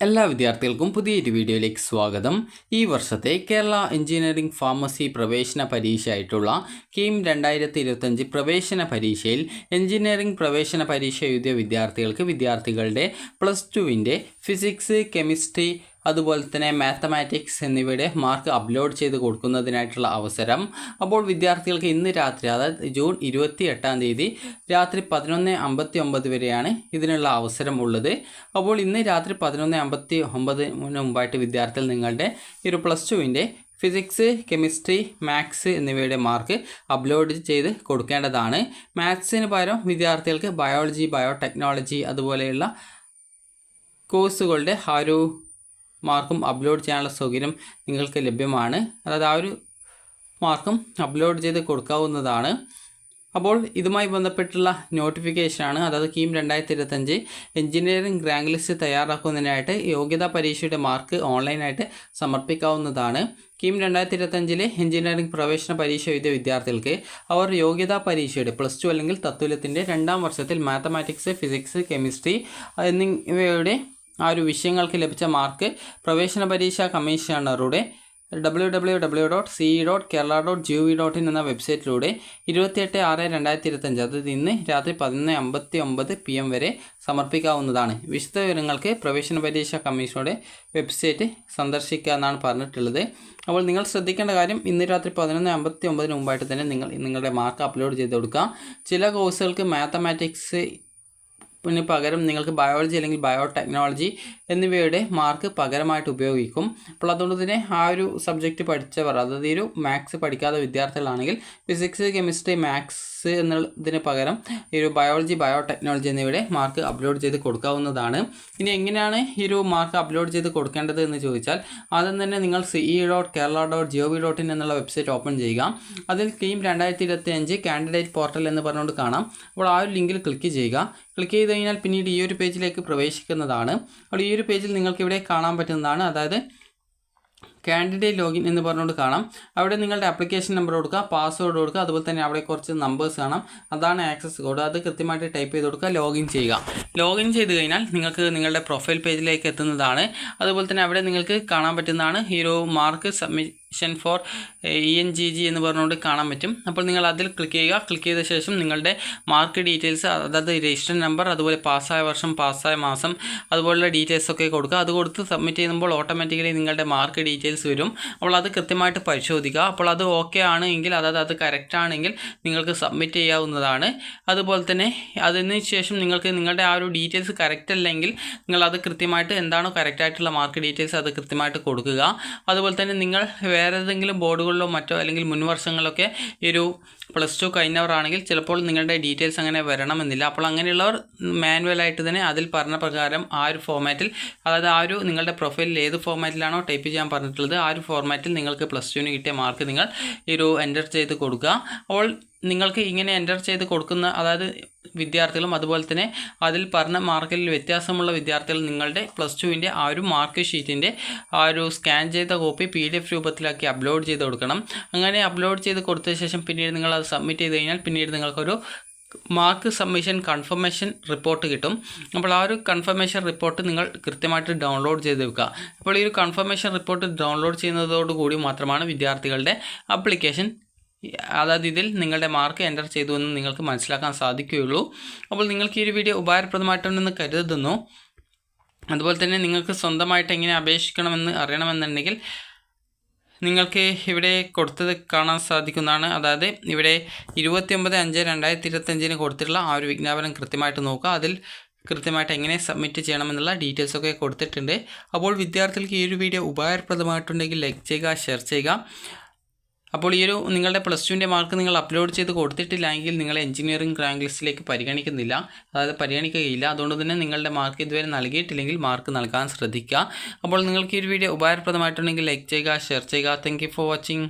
എല്ലാ വിദ്യാർത്ഥികൾക്കും പുതിയൊരു വീഡിയോയിലേക്ക് സ്വാഗതം. ഈ വർഷത്തെ കേരള എഞ്ചിനീയറിംഗ് ഫാർമസി പ്രവേശന പരീക്ഷയായിട്ടുള്ള കീം രണ്ടായിരത്തി ഇരുപത്തഞ്ച് പ്രവേശന പരീക്ഷയിൽ എഞ്ചിനീയറിംഗ് പ്രവേശന പരീക്ഷ എഴുതിയ വിദ്യാർത്ഥികൾക്ക് വിദ്യാർത്ഥികളുടെ പ്ലസ് ടുവിന്റെ ഫിസിക്സ് കെമിസ്ട്രി അതുപോലെ തന്നെ മാത്തമാറ്റിക്സ് എന്നിവയുടെ മാർക്ക് അപ്ലോഡ് ചെയ്ത് കൊടുക്കുന്നതിനായിട്ടുള്ള അവസരം. അപ്പോൾ വിദ്യാർത്ഥികൾക്ക് ഇന്ന് രാത്രി അതായത് ജൂൺ ഇരുപത്തി എട്ടാം തീയതി രാത്രി പതിനൊന്ന് അമ്പത്തി ഒമ്പത് വരെയാണ് ഇതിനുള്ള അവസരം ഉള്ളത്. അപ്പോൾ ഇന്ന് രാത്രി പതിനൊന്ന് അമ്പത്തി ഒമ്പതിന് മുമ്പായിട്ട് വിദ്യാർത്ഥികൾ നിങ്ങളുടെ ഈ ഒരു പ്ലസ് ടുവിന്റെ ഫിസിക്സ് കെമിസ്ട്രി മാത്സ് എന്നിവയുടെ മാർക്ക് അപ്ലോഡ് ചെയ്ത് കൊടുക്കേണ്ടതാണ്. മാത്സിന് പകരം വിദ്യാർത്ഥികൾക്ക് ബയോളജി ബയോടെക്നോളജി അതുപോലെയുള്ള കോഴ്സുകളുടെ ആ ഒരു മാർക്കും അപ്ലോഡ് ചെയ്യാനുള്ള സൗകര്യം നിങ്ങൾക്ക് ലഭ്യമാണ്. അതായത് ആ ഒരു മാർക്കും അപ്ലോഡ് ചെയ്ത് കൊടുക്കാവുന്നതാണ്. അപ്പോൾ ഇതുമായി ബന്ധപ്പെട്ടുള്ള നോട്ടിഫിക്കേഷനാണ് അതായത് കീം രണ്ടായിരത്തി ഇരുപത്തഞ്ച് എഞ്ചിനീയറിംഗ് റാങ്ക് ലിസ്റ്റ് തയ്യാറാക്കുന്നതിനായിട്ട് യോഗ്യതാ പരീക്ഷയുടെ മാർക്ക് ഓൺലൈനായിട്ട് സമർപ്പിക്കാവുന്നതാണ്. കീം രണ്ടായിരത്തി ഇരുപത്തഞ്ചിലെ എഞ്ചിനീയറിംഗ് പ്രവേശന പരീക്ഷ എഴുതിയ വിദ്യാർത്ഥികൾക്ക് അവർ യോഗ്യതാ പരീക്ഷയുടെ പ്ലസ് ടു അല്ലെങ്കിൽ തത്തുല്യത്തിന്റെ രണ്ടാം വർഷത്തിൽ മാത്തമാറ്റിക്സ് ഫിസിക്സ് കെമിസ്ട്രി എന്നിവയുടെ ആ ഒരു വിഷയങ്ങൾക്ക് ലഭിച്ച മാർക്ക് പ്രവേശന പരീക്ഷാ കമ്മീഷണറുടെ W W W dot C dot Kerala dot G V dot in എന്ന വെബ്സൈറ്റിലൂടെ ഇരുപത്തിയെട്ട് ആറ് രണ്ടായിരത്തി ഇരുപത്തഞ്ച് അതായത് ഇന്ന് രാത്രി പതിനൊന്ന് അമ്പത്തി ഒമ്പത് പി എം വരെ സമർപ്പിക്കാവുന്നതാണ്. വിശദ വിവരങ്ങൾക്ക് പ്രവേശന പരീക്ഷാ കമ്മീഷനുടെ വെബ്സൈറ്റ് സന്ദർശിക്കുക എന്നാണ് പറഞ്ഞിട്ടുള്ളത്. അപ്പോൾ നിങ്ങൾ ശ്രദ്ധിക്കേണ്ട കാര്യം ഇന്ന് രാത്രി പതിനൊന്ന് അമ്പത്തി ഒമ്പതിന് മുമ്പായിട്ട് തന്നെ നിങ്ങൾ നിങ്ങളുടെ മാർക്ക് അപ്ലോഡ് ചെയ്ത് കൊടുക്കുക. ചില കോഴ്സുകൾക്ക് മാത്തമാറ്റിക്സ് പിന്നെ പകരം നിങ്ങൾക്ക് ബയോളജി അല്ലെങ്കിൽ ബയോടെക്നോളജി എന്നിവയുടെ മാർക്ക് പകരമായിട്ട് ഉപയോഗിക്കും. അപ്പോൾ അതുകൊണ്ട് തന്നെ ആ ഒരു സബ്ജക്റ്റ് പഠിച്ചവർ അതായത് ഒരു മാത്സ് പഠിക്കാത്ത വിദ്യാർത്ഥികളാണെങ്കിൽ ഫിസിക്സ് കെമിസ്ട്രി മാത്സ് എന്നതിന് പകരം ഈ ഒരു ബയോളജി ബയോടെക്നോളജി എന്നിവയുടെ മാർക്ക് അപ്ലോഡ് ചെയ്ത് കൊടുക്കാവുന്നതാണ്. ഇനി എങ്ങനെയാണ് ഈ ഒരു മാർക്ക് അപ്ലോഡ് ചെയ്ത് കൊടുക്കേണ്ടത് എന്ന് ചോദിച്ചാൽ ആദ്യം തന്നെ നിങ്ങൾ C E dot Kerala dot G O V dot in എന്നുള്ള വെബ്സൈറ്റ് ഓപ്പൺ ചെയ്യുക. അതിൽ ക്ലീം രണ്ടായിരത്തി ഇരുപത്തി അഞ്ച് കാൻഡിഡേറ്റ് പോർട്ടൽ എന്ന് പറഞ്ഞുകൊണ്ട് കാണാം. അപ്പോൾ ആ ഒരു ലിങ്കിൽ ക്ലിക്ക് ചെയ്യുക. ക്ലിക്ക് ചെയ്ത് കഴിഞ്ഞാൽ പിന്നീട് ഈ ഒരു പേജിലേക്ക് പ്രവേശിക്കുന്നതാണ്. അപ്പോൾ ഈ ഒരു പേജിൽ നിങ്ങൾക്ക് ഇവിടെ കാണാൻ പറ്റുന്നതാണ്. അതായത് കാൻഡിഡേറ്റ് ലോഗിൻ എന്ന് പറഞ്ഞുകൊണ്ട് കാണാം. അവിടെ നിങ്ങളുടെ ആപ്ലിക്കേഷൻ നമ്പർ കൊടുക്കുക പാസ്വേഡ് കൊടുക്കുക അതുപോലെ തന്നെ അവിടെ കുറച്ച് നമ്പേഴ്സ് കാണാം. അതാണ് ആക്സസ് കോഡ് അത് കൃത്യമായിട്ട് ടൈപ്പ് ചെയ്ത് കൊടുക്കുക ലോഗിൻ ചെയ്യുക. ലോഗിൻ ചെയ്ത് കഴിഞ്ഞാൽ നിങ്ങൾക്ക് നിങ്ങളുടെ പ്രൊഫൈൽ പേജിലേക്ക് എത്തുന്നതാണ്. അതുപോലെ തന്നെ അവിടെ നിങ്ങൾക്ക് കാണാൻ പറ്റുന്നതാണ്. Hero mark mark submission for E N G G എന്ന് പറഞ്ഞുകൊണ്ട് കാണാൻ പറ്റും. അപ്പോൾ നിങ്ങൾ അതിൽ ക്ലിക്ക് ചെയ്യുക. ക്ലിക്ക് ചെയ്ത ശേഷം നിങ്ങളുടെ മാർക്ക് ഡീറ്റെയിൽസ് അതായത് രജിസ്റ്റർ നമ്പർ അതുപോലെ പാസ്സായ വർഷം പാസ്സായ മാസം അതുപോലുള്ള ഡീറ്റെയിൽസ് ഒക്കെ കൊടുക്കുക. അത് കൊടുത്ത് സബ്മിറ്റ് ചെയ്യുമ്പോൾ ഓട്ടോമാറ്റിക്കലി നിങ്ങളുടെ മാർക്ക് ഡീറ്റെയിൽസ് വരും. അപ്പോൾ അത് കൃത്യമായിട്ട് പരിശോധിക്കുക. അപ്പോൾ അത് ഓക്കെ ആണ് എങ്കിൽ അതായത് അത് കറക്റ്റ് ആണെങ്കിൽ നിങ്ങൾക്ക് സബ്മിറ്റ് ചെയ്യാവുന്നതാണ്. അതുപോലെ തന്നെ അതിന് ശേഷം നിങ്ങൾക്ക് നിങ്ങളുടെ ആ ഒരു ഡീറ്റെയിൽസ് കറക്റ്റ് അല്ലെങ്കിൽ നിങ്ങൾ അത് കൃത്യമായിട്ട് എന്താണോ കറക്റ്റായിട്ടുള്ള മാർക്ക് ഡീറ്റെയിൽസ് അത് കൃത്യമായിട്ട് കൊടുക്കുക. അതുപോലെ തന്നെ നിങ്ങൾ വേറെ ഏതെങ്കിലും ബോർഡുകളിലോ മറ്റോ അല്ലെങ്കിൽ മുൻവർഷങ്ങളിലൊക്കെ ഈ ഒരു പ്ലസ് ടു കഴിഞ്ഞവരാണെങ്കിൽ ചിലപ്പോൾ നിങ്ങളുടെ ഡീറ്റെയിൽസ് അങ്ങനെ വരണമെന്നില്ല. അപ്പോൾ അങ്ങനെയുള്ളവർ മാനുവലായിട്ട് തന്നെ അതിൽ പറഞ്ഞ പ്രകാരം ആ ഒരു ഫോർമാറ്റിൽ അതായത് ആ ഒരു നിങ്ങളുടെ പ്രൊഫൈലിൽ ഏത് ഫോർമാറ്റിലാണോ ടൈപ്പ് ചെയ്യാൻ പറഞ്ഞിട്ടുള്ളത് ആ ഒരു ഫോർമാറ്റിൽ നിങ്ങൾക്ക് പ്ലസ് ടുവിന് കിട്ടിയ മാർക്ക് നിങ്ങൾ ഈ ഒരു എന്റർ ചെയ്ത് കൊടുക്കുക. അപ്പോൾ നിങ്ങൾക്ക് ഇങ്ങനെ എന്റർ ചെയ്ത് കൊടുക്കുന്ന അതായത് വിദ്യാർത്ഥികളും അതുപോലെ തന്നെ അതിൽ പറഞ്ഞ മാർക്കിൽ വ്യത്യാസമുള്ള വിദ്യാർത്ഥികൾ നിങ്ങളുടെ പ്ലസ് ടുവിന്റെ ആ ഒരു മാർക്ക് ഷീറ്റിന്റെ ആ ഒരു സ്കാൻ ചെയ്ത കോപ്പി പി ഡി എഫ് രൂപത്തിലാക്കി അപ്ലോഡ് ചെയ്ത് കൊടുക്കണം. അങ്ങനെ അപ്ലോഡ് ചെയ്ത് കൊടുത്ത ശേഷം പിന്നീട് നിങ്ങൾ അത് സബ്മിറ്റ് ചെയ്ത് കഴിഞ്ഞാൽ പിന്നീട് നിങ്ങൾക്കൊരു മാർക്ക് സബ്മിഷൻ കൺഫർമേഷൻ റിപ്പോർട്ട് കിട്ടും. അപ്പോൾ ആ ഒരു കൺഫർമേഷൻ റിപ്പോർട്ട് നിങ്ങൾ കൃത്യമായിട്ട് ഡൗൺലോഡ് ചെയ്ത് വെക്കുക. അപ്പോൾ ഈ ഒരു കൺഫർമേഷൻ റിപ്പോർട്ട് ഡൗൺലോഡ് ചെയ്യുന്നതോടുകൂടി മാത്രമാണ് വിദ്യാർത്ഥികളുടെ ആപ്ലിക്കേഷൻ അതായത് ഇതിൽ നിങ്ങളുടെ മാർക്ക് എന്റർ ചെയ്തു എന്ന് നിങ്ങൾക്ക് മനസ്സിലാക്കാൻ സാധിക്കുകയുള്ളൂ. അപ്പോൾ നിങ്ങൾക്ക് ഈ ഒരു വീഡിയോ ഉപകാരപ്രദമായിട്ടുണ്ടെന്ന് കരുതുന്നു. അതുപോലെ തന്നെ നിങ്ങൾക്ക് സ്വന്തമായിട്ട് എങ്ങനെ അപേക്ഷിക്കണമെന്ന് അറിയണമെന്നുണ്ടെങ്കിൽ നിങ്ങൾക്ക് ഇവിടെ കൊടുത്തത് കാണാൻ സാധിക്കുന്നതാണ്. അതായത് ഇവിടെ ഇരുപത്തിയൊമ്പത് അഞ്ച് രണ്ടായിരത്തി ഇരുപത്തഞ്ചിന് കൊടുത്തിട്ടുള്ള ആ ഒരു വിജ്ഞാപനം കൃത്യമായിട്ട് നോക്കുക. അതിൽ കൃത്യമായിട്ട് എങ്ങനെ സബ്മിറ്റ് ചെയ്യണമെന്നുള്ള ഡീറ്റെയിൽസൊക്കെ കൊടുത്തിട്ടുണ്ട്. അപ്പോൾ വിദ്യാർത്ഥികൾക്ക് ഈ ഒരു വീഡിയോ ഉപകാരപ്രദമായിട്ടുണ്ടെങ്കിൽ ലൈക്ക് ചെയ്യുക ഷെയർ ചെയ്യുക. അപ്പോൾ ഈ ഒരു നിങ്ങളുടെ പ്ലസ് ടുവിന്റെ മാർക്ക് നിങ്ങൾ അപ്ലോഡ് ചെയ്ത് കൊടുത്തിട്ടില്ലെങ്കിൽ നിങ്ങൾ എഞ്ചിനീയറിംഗ് റാങ്ക് ലിസ്റ്റിലേക്ക് പരിഗണിക്കുന്നില്ല. അതായത് പരിഗണിക്കുകയില്ല. അതുകൊണ്ട് തന്നെ നിങ്ങളുടെ മാർക്ക് ഇതുവരെ നൽകിയിട്ടില്ലെങ്കിൽ മാർക്ക് നൽകാൻ ശ്രദ്ധിക്കുക. അപ്പോൾ നിങ്ങൾക്ക് ഈ ഒരു വീഡിയോ ഉപകാരപ്രദമായിട്ടുണ്ടെങ്കിൽ ലൈക്ക് ചെയ്യുക ഷെയർ ചെയ്യുക. Thank for watching